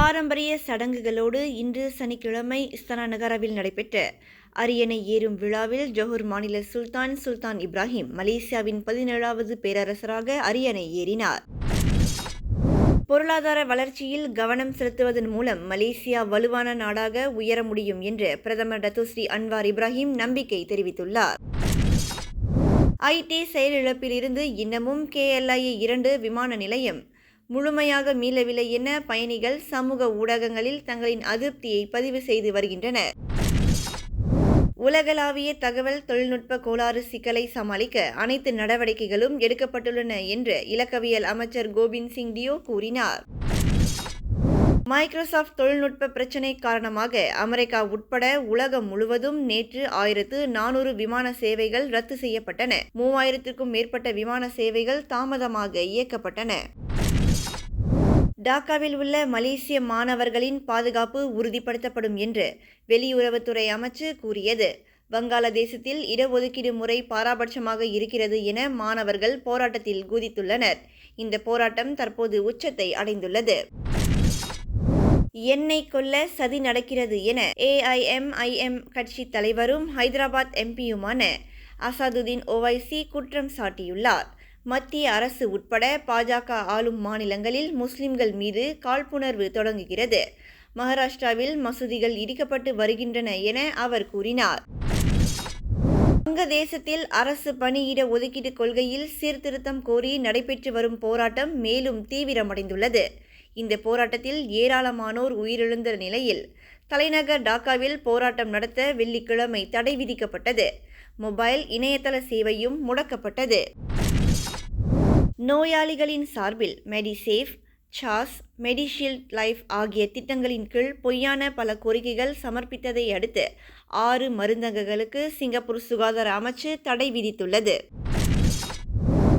பாரம்பரிய சடங்குகளோடு இன்று சனிக்கிழமை இஸ்தானா நகராவில் நடைபெற்ற அரியணை ஏறும் விழாவில் ஜொஹூர் மாநில சுல்தான் சுல்தான் இப்ராஹிம் மலேசியாவின் பதினேழாவது பேரரசராக அரியணை ஏறினார். பொருளாதார வளர்ச்சியில் கவனம் செலுத்துவதன் மூலம் மலேசியா வலுவான நாடாக உயர முடியும் என்று பிரதமர் டத்துஸ்ரீ அன்வார் இப்ராஹிம் நம்பிக்கை தெரிவித்துள்ளார். ஐடி செயலிழப்பிலிருந்து இன்னமும் கேஎல்ஐ இரண்டு விமான நிலையம் முழுமையாக மீளவில்லை என பயணிகள் சமூக ஊடகங்களில் தங்களின் அதிருப்தியை பதிவு செய்து வருகின்றனர். உலகளாவிய தகவல் தொழில்நுட்ப கோளாறு சிக்கலை சமாளிக்க அனைத்து நடவடிக்கைகளும் எடுக்கப்பட்டுள்ளன என்று இலக்கவியல் அமைச்சர் கோபிந்த் சிங் டியோ கூறினார். மைக்ரோசாஃப்ட் தொழில்நுட்ப பிரச்சினை காரணமாக அமெரிக்கா உட்பட உலகம் முழுவதும் நேற்று ஆயிரத்து நானூறு விமான சேவைகள் ரத்து செய்யப்பட்டன. மூவாயிரத்திற்கும் மேற்பட்ட விமான சேவைகள் தாமதமாக இயக்கப்பட்டன. டாக்காவில் உள்ள மலேசிய மாணவர்களின் பாதுகாப்பு உறுதிப்படுத்தப்படும் என்று வெளியுறவுத்துறை அமைச்சு கூறியது. வங்காளதேசத்தில் இடஒதுக்கீடு முறை பாராபட்சமாக இருக்கிறது என மாணவர்கள் போராட்டத்தில் குதித்துள்ளனர். இந்த போராட்டம் தற்போது உச்சத்தை அடைந்துள்ளது. எண்ணெய் கொல்ல சதி நடக்கிறது என ஏஐஎம்ஐஎம் கட்சி தலைவரும் ஹைதராபாத் எம்பியுமான அசாதுதீன் ஓவைசி குற்றம் சாட்டியுள்ளார். மத்திய அரசு உட்பட பாஜக ஆளும் மாநிலங்களில் முஸ்லிம்கள் மீது காழ்ப்புணர்வு தொடங்குகிறது. மகாராஷ்டிராவில் மசூதிகள் இடிக்கப்பட்டு வருகின்றன என அவர் கூறினார். வங்கதேசத்தில் அரசு பணியிட ஒதுக்கீடு கொள்கையில் சீர்திருத்தம் கோரி நடைபெற்று வரும் போராட்டம் மேலும் தீவிரமடைந்துள்ளது. இந்த போராட்டத்தில் ஏராளமானோர் உயிரிழந்த நிலையில் தலைநகர் டாக்காவில் போராட்டம் நடத்த வெள்ளிக்கிழமை தடை விதிக்கப்பட்டது. மொபைல் இணையதள சேவையும் முடக்கப்பட்டது. நோயாளிகளின் சார்பில் மெடிசேஃப் சாஸ் மெடிஷீல்ட் லைஃப் ஆகிய திட்டங்களின் கீழ் பொய்யான பல கோரிக்கைகள் சமர்ப்பித்ததை அடுத்து ஆறு மருந்தகங்களுக்கு சிங்கப்பூர் சுகாதார அமைச்சு தடை விதித்துள்ளது.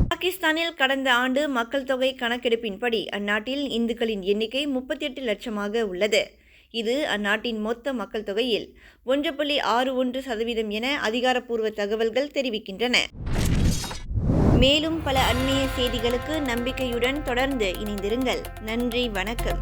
பாகிஸ்தானில் கடந்த ஆண்டு மக்கள் தொகை கணக்கெடுப்பின்படி அந்நாட்டில் இந்துக்களின் எண்ணிக்கை முப்பத்தி எட்டு லட்சமாக உள்ளது. இது அந்நாட்டின் மொத்த மக்கள் தொகையில் ஒன்று புள்ளி ஆறு ஒன்று சதவீதம் என அதிகாரப்பூர்வ தகவல்கள் தெரிவிக்கின்றன. மேலும் பல அண்மைய செய்திகளுக்கு நம்பிக்கையுடன் தொடர்ந்து இணைந்திருங்கள். நன்றி வணக்கம்.